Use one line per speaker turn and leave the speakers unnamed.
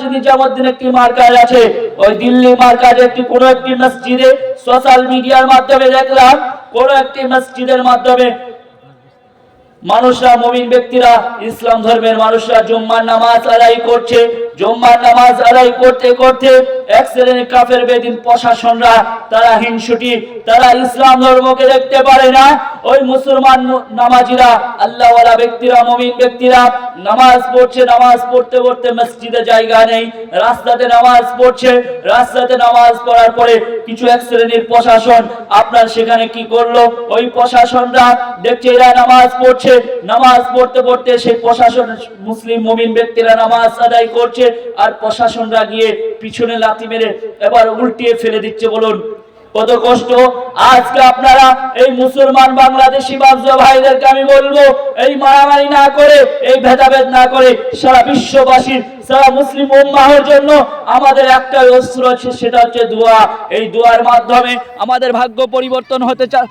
সিরাজ জামাউদ্দিন একটি মার্কাজ আছে, ওই দিল্লি মার্কাজে একটি কোনো একটি মসজিদে সোশ্যাল মিডিয়ার মাধ্যমে দেখলাম, কোন একটি মসজিদের মাধ্যমে মানুষরা, মুমিন ব্যক্তিরা, ইসলাম ধর্মের মানুষরা জুম্মার নামাজ আদায় করছে। জুম্মার নামাজ আদায় করতে করতে এক শ্রেণির কাফের বেদিন প্রশাসনরা, তারা হিংসুটি, তারা ইসলাম ধর্মকে দেখতে পারে না। ওই মুসলমান নামাজিরা, আল্লাহওয়ালা ব্যক্তিরা, মুমিন ব্যক্তিরা, নামাজ পড়ছে, নামাজ পড়তে পড়তে মসজিদে জায়গা নেই, রাস্তাতে নামাজ পড়ছে, রাস্তাতে নামাজ পড়ার পরে কিছু এক শ্রেণির প্রশাসন, আপনার সেখানে কি করল? ওই প্রশাসনরা দেখছে এরা নামাজ পড়ছে নামাজ পড়তে পড়তে সেই প্রশাসন মুসলিম মুমিন ব্যক্তিরা নামাজ আদায় করছে আর প্রশাসনরা গিয়ে পিছনে লাথি মেরে এবার উল্টিয়ে ফেলে দিচ্ছে বলুন। কত কষ্ট। আজকে আপনারা এই মুসলমান বাংলাদেশি বাবজা ভাইদেরকে আমি বলব, এই মারামারি না করে, এই ভেদাভেদ না করে সারা বিশ্ববাসীর, সারা মুসলিম উম্মাহের জন্য আমাদের একটা অস্ত্র আছে সেটা হচ্ছে দোয়া। এই দোয়ার মাধ্যমে আমাদের ভাগ্য পরিবর্তন হতে চা